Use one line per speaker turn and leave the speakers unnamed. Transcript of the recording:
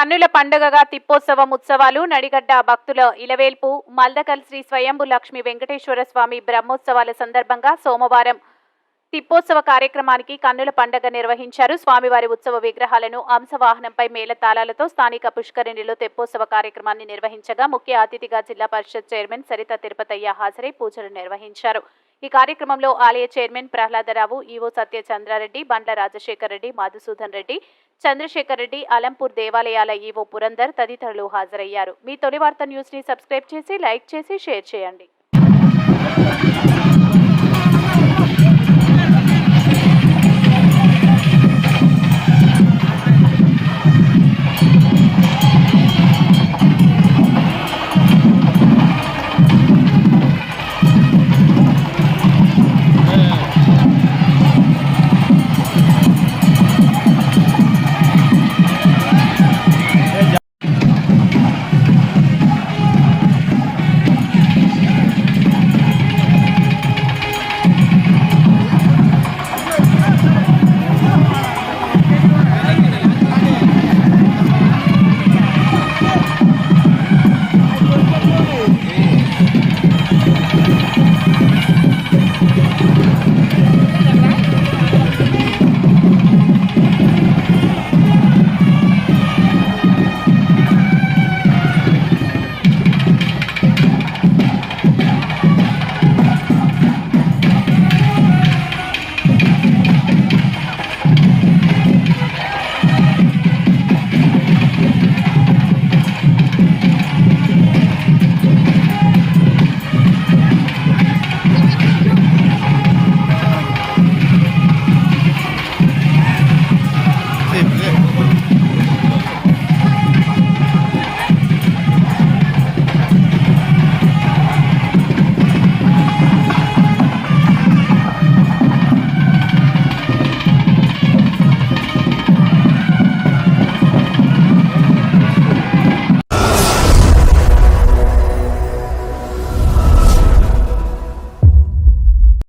కన్నుల పండుగగా తిప్పోత్సవం ఉత్సవాలు నడిగడ్డ భక్తుల ఇలవేల్పు మల్దకల్ శ్రీ స్వయంభు లక్ష్మీ వెంకటేశ్వర స్వామి బ్రహ్మోత్సవాల సందర్భంగా సోమవారం తిప్పోత్సవ కార్యక్రమానికి కన్నుల పండగ నిర్వహించారు. స్వామివారి ఉత్సవ విగ్రహాలను అంశవాహనంపై మేళతాళాలతో స్థానిక పుష్కరిణిలో తెప్పోత్సవ కార్యక్రమాన్ని నిర్వహించగా ముఖ్య అతిథిగా జిల్లా పరిషత్ చైర్మన్ సరిత తిరుపతయ్య హాజరై పూజలు నిర్వహించారు. ఈ కార్యక్రమంలో ఆలయ చైర్మన్ ప్రహ్లాదరావు ఈవో సత్యచంద్రారెడ్డి బండ్ల రాజశేఖర్ రెడ్డి మధుసూదన్ రెడ్డి చంద్రశేఖర్ రెడ్డి అలంపూర్ దేవాలయాల ఈవో పురందర్ తదితరులు హాజరయ్యారు. మీ తొలి వార్త న్యూస్ని సబ్స్క్రైబ్ చేసి లైక్ చేసి షేర్ చేయండి.